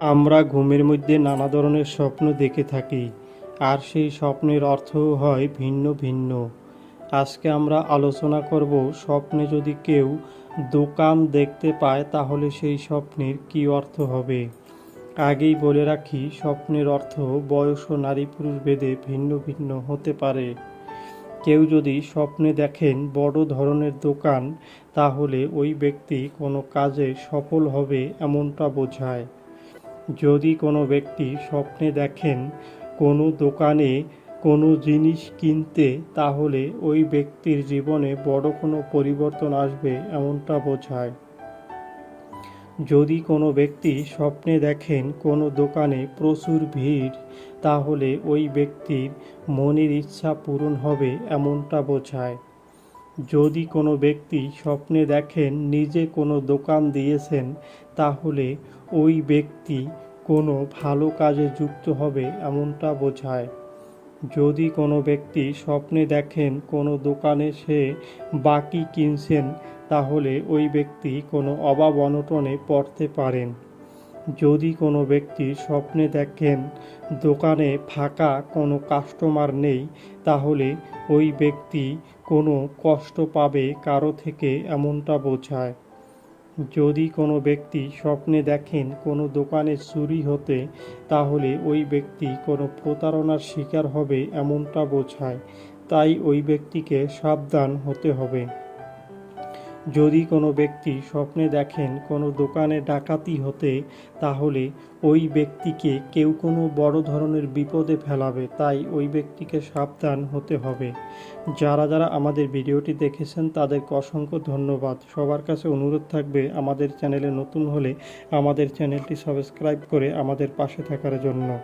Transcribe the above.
আমরা ঘুমের মধ্যে নানা ধরনের স্বপ্ন দেখে থাকি, আর সেই স্বপ্নের অর্থ হয় ভিন্ন ভিন্ন। আজকে আমরা আলোচনা করব স্বপ্নে যদি কেউ দোকান দেখতে পায়, তাহলে সেই স্বপ্নের কী অর্থ হবে? আগেই বলে রাখি, স্বপ্নের অর্থ বয়স ও নারী পুরুষ ভেদে ভিন্ন ভিন্ন হতে পারে। কেউ যদি স্বপ্নে দেখেন বড় ধরনের দোকান, তাহলে ওই ব্যক্তি কোনো কাজে সফল হবে এমনটা বোঝায়। যদি কোনো ব্যক্তি স্বপ্নে দেখেন কোনো দোকানে কোনো জিনিস কিনতে, তাহলে ওই ব্যক্তির জীবনে বড় কোনো পরিবর্তন আসবে এমনটা বোঝায়। যদি কোনো ব্যক্তি স্বপ্নে দেখেন কোনো দোকানে প্রচুর ভিড়, তাহলে ওই ব্যক্তির মনের ইচ্ছা পূরণ হবে এমনটা বোঝায়। যদি কোনো ব্যক্তি স্বপ্নে দেখেন নিজে কোনো দোকান দিয়েছেন, তাহলে ওই ব্যক্তি কোনো ভালো কাজে যুক্ত হবে এমনটা বোঝায়। যদি কোনো ব্যক্তি স্বপ্নে দেখেন কোনো দোকানে সে বাকি কিনছেন, তাহলে ওই ব্যক্তি কোনো অভাব অনটনে পড়তে পারেন। যদি কোনো ব্যক্তি স্বপ্নে দেখেন দোকানে ফাঁকা কোনো কাস্টমার নেই, তাহলে ওই ব্যক্তি কোনো কষ্ট পাবে কারও থেকে এমনটা বোঝায়। যদি কোনো ব্যক্তি স্বপ্নে দেখেন কোনো দোকানে চুরি হতে, তাহলে ওই ব্যক্তি কোনো প্রতারণার শিকার হবে এমনটা বোঝায়। তাই ওই ব্যক্তিকে সাবধান হতে হবে। যদি কোনো ব্যক্তি স্বপ্নে দেখেন কোনো দোকানে ডাকাতি হতে, তাহলে ওই ব্যক্তিকে কেউ কোনো বড় ধরনের বিপদে ফেলাবে, তাই ওই ব্যক্তিকে সাবধান হতে হবে। যারা যারা আমাদের ভিডিওটি দেখেছেন, তাদেরকে অসংখ্য ধন্যবাদ। সবার কাছে অনুরোধ থাকবে, আমাদের চ্যানেলে নতুন হলে আমাদের চ্যানেলটি সাবস্ক্রাইব করে আমাদের পাশে থাকার জন্য।